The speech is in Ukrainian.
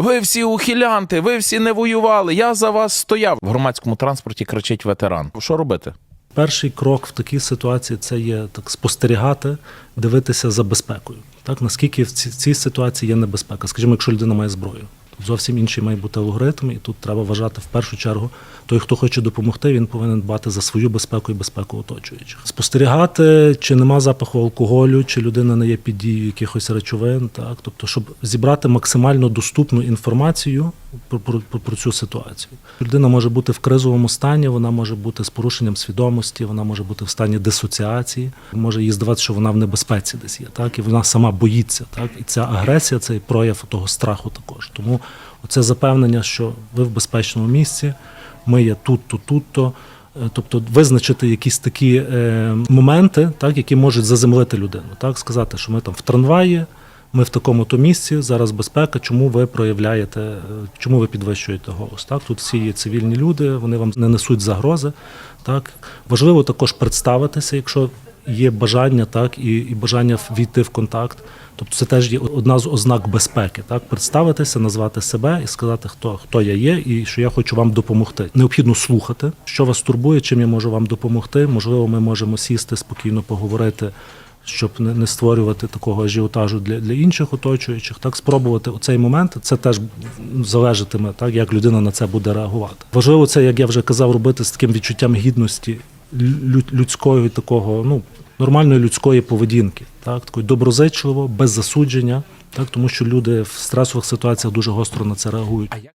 Ви всі ухилянти, ви всі не воювали. Я за вас стояв. В громадському транспорті кричить ветеран. Що робити? Перший крок в такій ситуації це є так спостерігати, дивитися за безпекою. Так наскільки в ці- цій ситуації є небезпека? Скажімо, якщо людина має зброю, зовсім інший має бути алгоритм, і тут треба вважати в першу чергу. Той, хто хоче допомогти, він повинен дбати за свою безпеку і безпеку оточуючих. Спостерігати, чи нема запаху алкоголю, чи людина не є під дією якихось речовин, так тобто, щоб зібрати максимально доступну інформацію про, про, про, цю ситуацію. Людина може бути в кризовому стані, вона може бути з порушенням свідомості, вона може бути в стані дисоціації, може їй здаватися, що вона в небезпеці десь є, так і вона сама боїться. Так і ця агресія це прояв того страху також. Тому оце запевнення, що ви в безпечному місці, ми є тут, то тут, то. Е, Тобто визначити якісь такі е, моменти, так, які можуть заземлити людину. Так, сказати, що ми там в трамваї, ми в такому то місці, зараз безпека, чому ви проявляєте, чому ви підвищуєте голос? Так, тут всі є цивільні люди, вони вам не несуть загрози. Так, важливо також представитися, якщо є бажання, так і, і бажання війти в контакт. Тобто це теж є одна з ознак безпеки. Так, представитися, назвати себе і сказати, хто, хто я є, і що я хочу вам допомогти. Необхідно слухати, що вас турбує, чим я можу вам допомогти. Можливо, ми можемо сісти спокійно поговорити щоб не, створювати такого ажіотажу для, для інших оточуючих, так спробувати у цей момент. Це теж залежатиме, так як людина на це буде реагувати. Важливо це, як я вже казав, робити з таким відчуттям гідності людської такого, ну нормальної людської поведінки, так такої доброзичливо, без засудження, так тому що люди в стресових ситуаціях дуже гостро на це реагують.